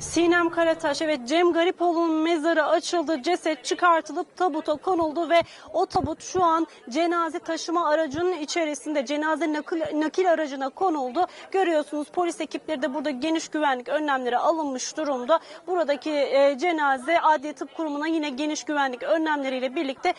Sinem Karataş evet Cem Garipoğlu'nun mezarı açıldı. Ceset çıkartılıp tabuta konuldu ve o tabut şu an cenaze taşıma aracının içerisinde cenaze nakil, nakil aracına konuldu. Görüyorsunuz polis ekipleri de burada geniş güvenlik önlemleri alınmış durumda. Buradaki e, cenaze Adliye Tıp Kurumu'na yine geniş güvenlik önlemleriyle birlikte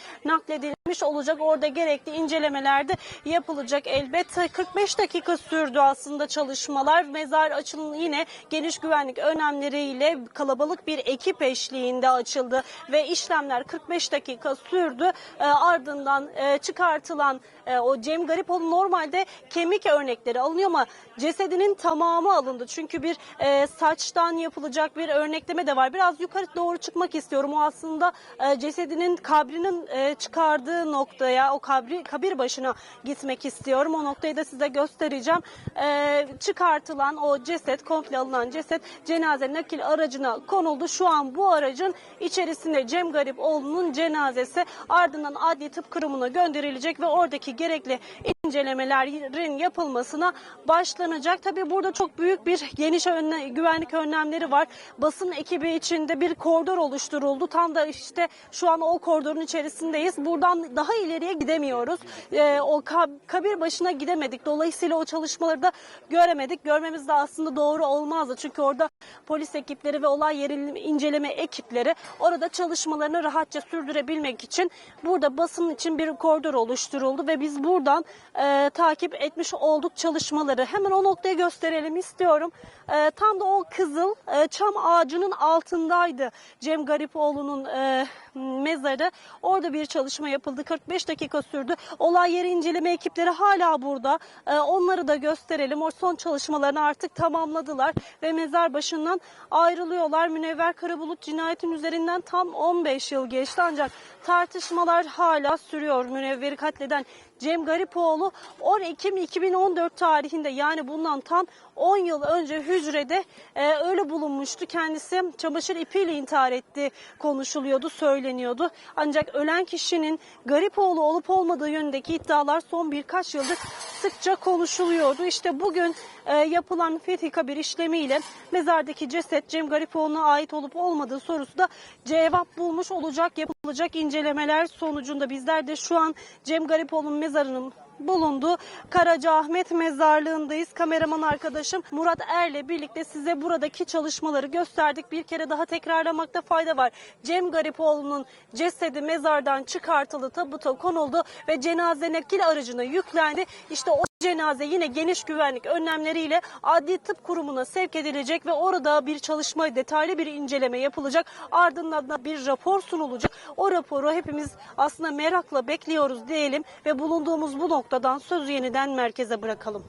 nakledilmiş olacak. Orada gerekli incelemeler de yapılacak elbette. 45 dakika sürdü aslında çalışmalar. Mezar açılın yine geniş güvenlik önlemleriyle kalabalık bir ekip eşliğinde açıldı ve işlemler 45 dakika sürdü. E, ardından e, çıkartılan e, o Cem Garipoğlu normalde kemik örnekleri alınıyor ama cesedinin tamamı alındı. Çünkü bir e, saçtan yapılacak bir örnekleme de var. Biraz yukarı doğru çıkmak istiyorum. O aslında e, cesedinin kabrinin e, çıkardığı noktaya, o kabri kabir başına gitmek istiyorum. O noktayı da size göstereceğim. E, çıkartılan o ceset, komple alınan ceset cenaze nakil aracına konuldu. Şu an bu aracın içerisinde Cem Garipoğlu'nun cenazesi ardından Adli Tıp Kurumu'na gönderilecek ve oradaki gerekli incelemelerin yapılmasına başlanacak. Tabii burada çok büyük bir geniş önle, güvenlik önlemleri var. Basın ekibi içinde bir koridor oluşturuldu. Tam da işte şu an o koridorun içerisindeyiz. Buradan daha ileriye gidemiyoruz. Ee, o kab- kabir başına gidemedik. Dolayısıyla o çalışmaları da göremedik. Görmemiz de aslında doğru olmazdı. Çünkü orada polis ekipleri ve olay yeri inceleme ekipleri orada çalışmalarını rahatça sürdürebilmek için burada basın için bir koridor oluşturuldu ve biz buradan e, takip etmiş olduk çalışmaları. Hemen o noktayı gösterelim istiyorum. E, tam da o kızıl e, çam ağacının altındaydı Cem Garipoğlu'nun e, mezarı. Orada bir çalışma yapıldı. 45 dakika sürdü. Olay yeri inceleme ekipleri hala burada. E, onları da gösterelim. O son çalışmalarını artık tamamladılar ve mezar başından ayrılıyorlar. Münevver Karabulut cinayetin üzerinden tam 15 yıl geçti ancak tartışmalar hala sürüyor. Münevver'i katleden Cem Garipoğlu 10 Ekim 2014 tarihinde yani bundan tam 10 yıl önce hücrede e, öyle bulunmuştu. Kendisi çamaşır ipiyle intihar etti konuşuluyordu, söyleniyordu. Ancak ölen kişinin Garipoğlu olup olmadığı yönündeki iddialar son birkaç yıldır sıkça konuşuluyordu. İşte bugün e, yapılan fethi kabir işlemiyle mezardaki ceset Cem Garipoğlu'na ait olup olmadığı sorusu da cevap bulmuş olacak. Yapılacak incelemeler sonucunda bizler de şu an Cem Garipoğlu'nun mezarının bulunduğu Karacaahmet mezarlığındayız. Kameraman arkadaşım Murat Er'le birlikte size buradaki çalışmaları gösterdik. Bir kere daha tekrarlamakta fayda var. Cem Garipoğlu'nun cesedi mezardan çıkartıldı, tabuta konuldu ve cenaze nakil aracına yüklendi. İşte o cenaze yine geniş güvenlik önlemleriyle Adli Tıp Kurumu'na sevk edilecek ve orada bir çalışma, detaylı bir inceleme yapılacak. Ardından da bir rapor sunulacak. O raporu hepimiz aslında merakla bekliyoruz diyelim ve bulunduğumuz bu noktadan sözü yeniden merkeze bırakalım.